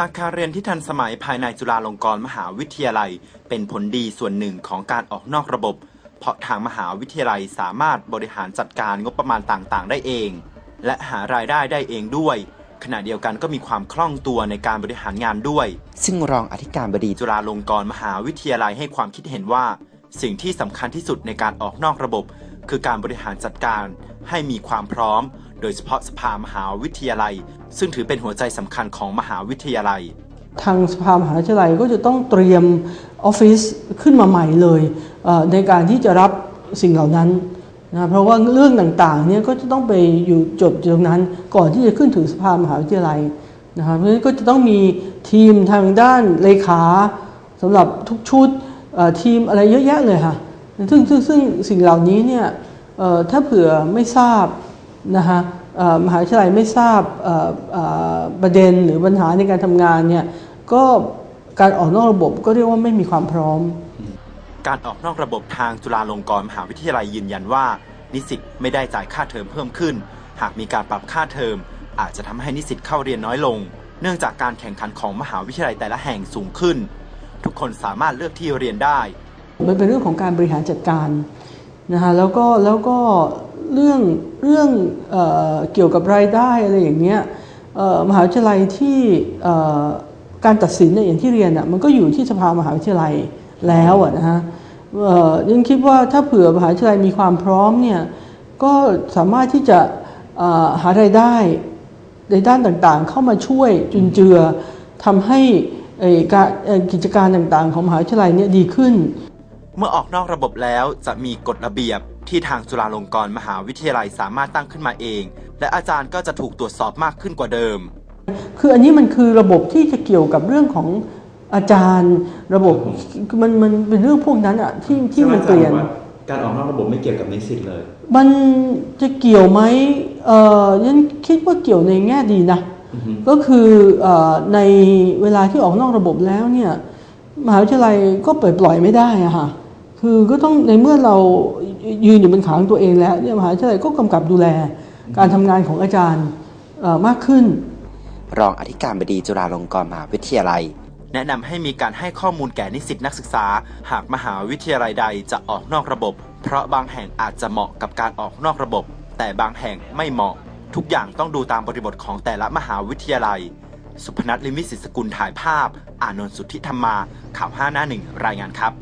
อาคารเรียนที่ทันสมัยภายในจุฬาลงกรณ์มหาวิทยาลัย เป็นผลดีส่วนหนึ่งของการออกนอกระบบ เพราะทางมหาวิทยาลัยสามารถบริหารจัดการงบประมาณต่างๆ ได้เอง และหารายได้ได้เองด้วย ขณะเดียวกันก็มีความคล่องตัวในการบริหารงานด้วย ซึ่งรองอธิการบดีจุฬาลงกรณ์มหาวิทยาลัยให้ความคิดเห็นว่า สิ่งที่สำคัญที่สุดในการออกนอกระบบ คือการบริหารจัดการให้มีความพร้อม โดยเฉพาะสภามหาวิทยาลัย ซึ่งถือเป็นหัวใจสำคัญของมหาวิทยาลัย ทางสภามหาวิทยาลัยก็จะต้องเตรียมออฟฟิศขึ้นมาใหม่เลยเในการที่จะรับสิ่งเหล่านั้นนะเพราะว่าเรื่องต่างๆเนี่ยก็จะต้องไปอยู่จบตรงนั้น ก่อนที่จะขึ้นถึงสภามหาวิทยาลัยนะครับเพราะฉะนั้นก็จะต้องมีทีมทางด้านเลขาสำหรับทุกชุดทีมอะไรเยอะแยะเลยค่ะ ซึ่งซึ่งซึ่งสิ่งเหล่านี้เนี่ยถ้าเผื่อไม่ทราบนะฮะมหาวิทยาลัยไม่ทราบประเด็นหรือปัญหาในการทำงานเนี่ยก็การออกนอกระบบก็เรียกว่าไม่มีความพร้อม การออกนอกระบบทางจุฬาลงกรณ์มหาวิทยาลัยยืนยันว่า นิสิตไม่ได้จ่ายค่าเทอมเพิ่มขึ้น หากมีการปรับค่าเทอม อาจจะทำให้นิสิตเข้าเรียนน้อยลง เนื่องจากการแข่งขันของมหาวิทยาลัยแต่ละแห่งสูงขึ้น ทุกคนสามารถเลือกที่เรียนได้ มันเป็นเรื่องของการบริหารจัดการนะฮะแล้วก็แล้วก็เรื่องเรื่องเออเกี่ยวกับรายได้อะไรอย่างเงี้ยมหาวิทยาลัยที่การตัดสินเนี่ยอย่างที่เรียนอะมันก็อยู่ที่สภามหาวิทยาลัยแล้วอะนะฮะยังคิดว่าถ้าเผื่อมหาวิทยาลัยมีความพร้อมเนี่ยก็สามารถที่จะหารายได้ในด้านต่างๆ เข้ามาช่วยจุนเจือทำให้กิจการต่างๆ ของมหาวิทยาลัยเนี่ยดีขึ้น เมื่อออกนอกระบบแล้วจะมีกฎระเบียบที่ทางจุฬาลงกรณ์มหาวิทยาลัยสามารถตั้งขึ้นมาเอง และอาจารย์ก็จะถูกตรวจสอบมากขึ้นกว่าเดิม คืออันนี้มันคือระบบที่จะเกี่ยวกับเรื่องของอาจารย์ระบบมันมันเป็นเรื่องพวกนั้นอะที่ที่มันเปลี่ยนการออกนอกระบบไม่เกี่ยวกับนิสิตเลย มันจะเกี่ยวไหมเออยันคิดว่าเกี่ยวในแง่ดีนะ ก็คือเออในเวลาที่ออกนอกระบบแล้วเนี่ยมหาวิทยาลัยก็ปล่อยปล่อยไม่ได้อะค่ะ คือก็ต้องในเมื่อเรายืนอยู่บนขาของตัวเองแล้วเนี่ยมหาวิทยาลัยก็กำกับดูแลการทำงานของอาจารย์มากขึ้น รองอธิการบดีจุฬาลงกรณ์มหาวิทยาลัย แนะนำให้มีการให้ข้อมูลแก่นิสิตนักศึกษา หากมหาวิทยาลัยใดจะออกนอกระบบ เพราะบางแห่งอาจจะเหมาะกับการออกนอกระบบ แต่บางแห่งไม่เหมาะ ทุกอย่างต้องดูตามบริบทของแต่ละมหาวิทยาลัย สุพนัทลิมิสิสกุลถ่ายภาพ อานนท์สุทธิธรรมา ข่าวห้าหน้าหนึ่งรายงานครับ